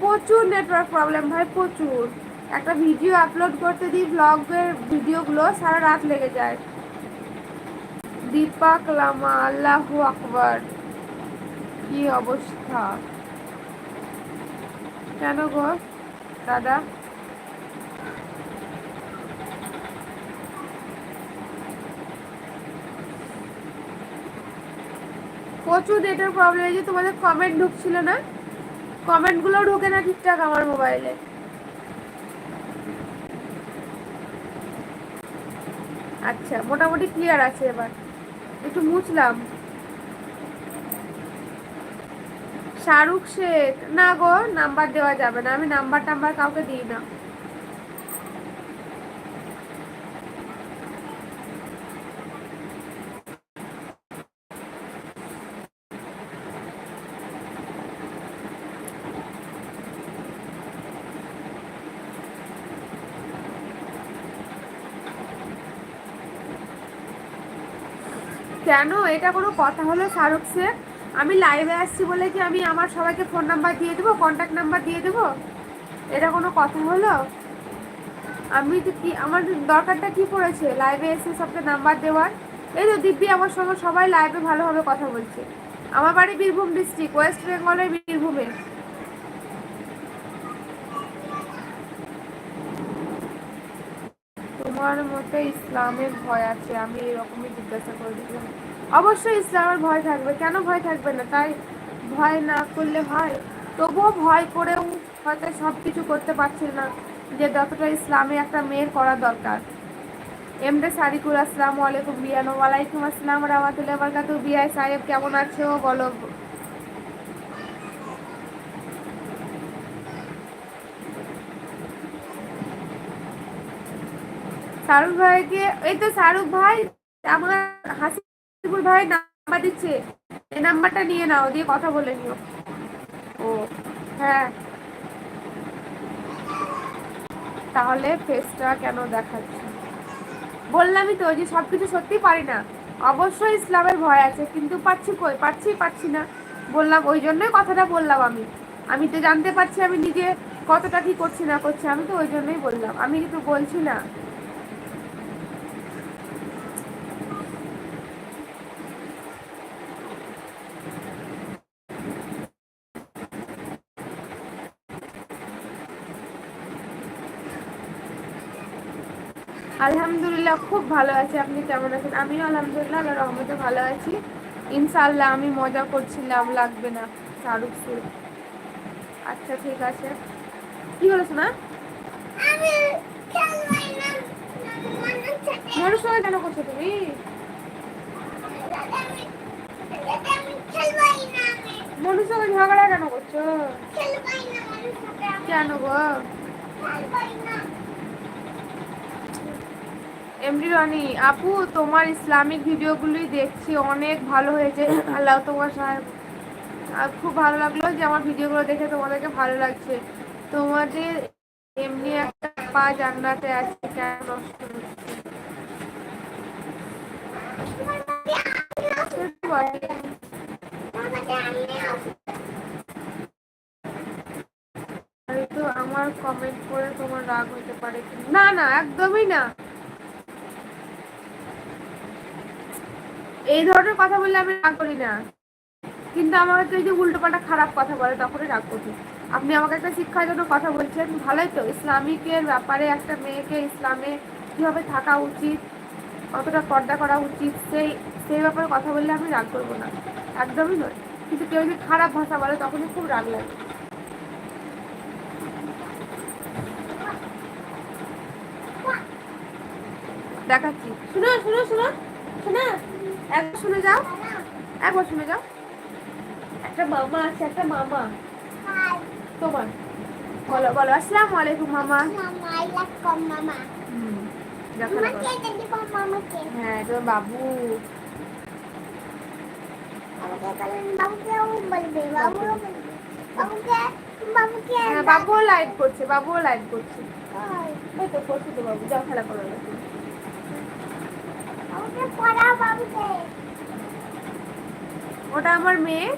প্রচুর network problem ভাই, প্রচুর। একটা ভিডিও আপলোড করতে দিই ব্লগের ভিডিওগুলো সারা রাত লেগে যায়। দীপক লামা আল্লাহ আকবর। কি অবস্থা? কেন গো, দাদা? প্রচুর নেটের প্রবলেম হয়েছে তোমাদের কমেন্ট ঢুকছিল না? কমেন্টগুলো ঢোকে না ঠিকঠাক আমার মোবাইলে। আচ্ছা মোটামুটি ক্লিয়ার আছে এবার। একটু মুছলাম। শাহরুখ শেখ, না গো নাম্বার দেওয়া যাবে না। আমি নাম্বার টাম্বার কাউকে দিই না। কেন? এটা কোনো কথা হলো শাহরুখ শেখ আমি লাইভে আসছি বলে কি আমি আমার সবাইকে ফোন নাম্বার দিয়ে দেবো? কন্ট্যাক্ট নাম্বার দিয়ে দেবো? এটা কোনো কথা হলো? আমি তো কি, আমার দরকারটা কি পড়েছে? লাইভে এসে সবকে নাম্বার দেওয়ার? এই তো দিব্যি আমার সঙ্গে সবাই লাইভে ভালোভাবে কথা বলছে। আমার বাড়ি বীরভূম ডিস্ট্রিক্ট ওয়েস্ট বেঙ্গলের বীরভূমে। তোমার মতে ইসলামের ভয় আছে, আমি এরকমই জিজ্ঞাসা করে দিলাম। অবশ্যই ইসলামের ভয় থাকবে, কেন ভয় থাকবে না? তাই ভয় না করলে হয়। তবুও ভয় করেও হয়তো সব কিছু করতে পারছিল না, যে যতটা ইসলামে একটা মেয়ের করা দরকার। এমডে সারিকুল আসসালামু আলাইকুম, বিয়ানো ওয়ালাইকুম আসসালাম, রহমতুল্লাহ বরকাতু বিআই সাহেব, কেমন আছো? বলো। শাহরুখ ভাইকে, এই তো শাহরুখ ভাই, আমার হাসিবুল ভাই নাম্বার দিচ্ছে। এই নাম্বারটা নিয়ে নাও, দিয়ে কথা বলে নিও। ও হ্যাঁ। তাহলে ফেসটা কেন দেখাচ্ছি? বললামই তো যে সব কিছু সত্যি পারি না। অবশ্যই ইসলামের ভয় আছে, কিন্তু পাচ্ছি কই? পাচ্ছি পাচ্ছি না। বললাম, ওই জন্যই কথাটা বললাম আমি। আমি তো জানতে পারছি আমি নিজে কতটা কি করছি না করছি, আমি তো ওই জন্যই বললাম। আমি কিন্তু বলছি না। আলহামদুলিল্লাহ খুব ভালো আছি। আপনি কেমন আছেন? আমিও আলহামদুলিল্লাহ আল্লাহ রহমতে ভালো আছি। ইনশাল্লাহ আমি মজা করছিলাম লাগবে না শাহরুখ সুর আচ্ছা ঠিক আছে। কি হলো শোনা মনুর সঙ্গে কেন করছ তুমি? মনুর সঙ্গে ঝগড়া কেন করছ? কেন গো? এমডি রনি, আপু, তোমার ইসলামিক ভিডিওগুলি দেখছি, অনেক ভালো হয়েছে। আল্লাহ তোমার খুব ভালো লাগল যে আমার ভিডিওগুলো দেখে তোমাদেরকে ভালো লাগছে। তোমাদের এমনি একটা পা জান্নাতে আছে, কেন আমার কমেন্ট করে তোমার রাগ হতে পারে। না না, একদমই না। এই ধরনের কথা বললে আমি রাগ করি না। কিন্তু আমাকে কেউ যদি উল্টোপাল্টা খারাপ কথা বলে, তখনই রাগ করি। আপনি আমাকে একটা শিক্ষার জন্য কথা বলছেন, ভালোই তো। ইসলামিকের ব্যাপারে একটা মেয়েকে ইসলামে কীভাবে থাকা উচিত, কতটা পর্দা করা উচিত, সেই সেই ব্যাপারে কথা বললে আমি রাগ করব না। একদমই নয়। কিন্তু কেউ যদি খারাপ ভাষা বলে, তখনই খুব রাগ লাগে। দেখাচ্ছি। শুনো শুনো শুনো। শোনা। একবার শুনে যাও। একবার শুনে যাও। একটা মামা আছে একটা মামা। তোমার? বলো বলো। আসসালামু আলাইকুম মামা। হ্যাঁ তো বাবু। হ্যাঁ বাবুও লাইভ করছে বাবুও লাইট করছে। ওই তো করছে তো বাবু যাও খেলা করো। ওটা আমার মেয়ে?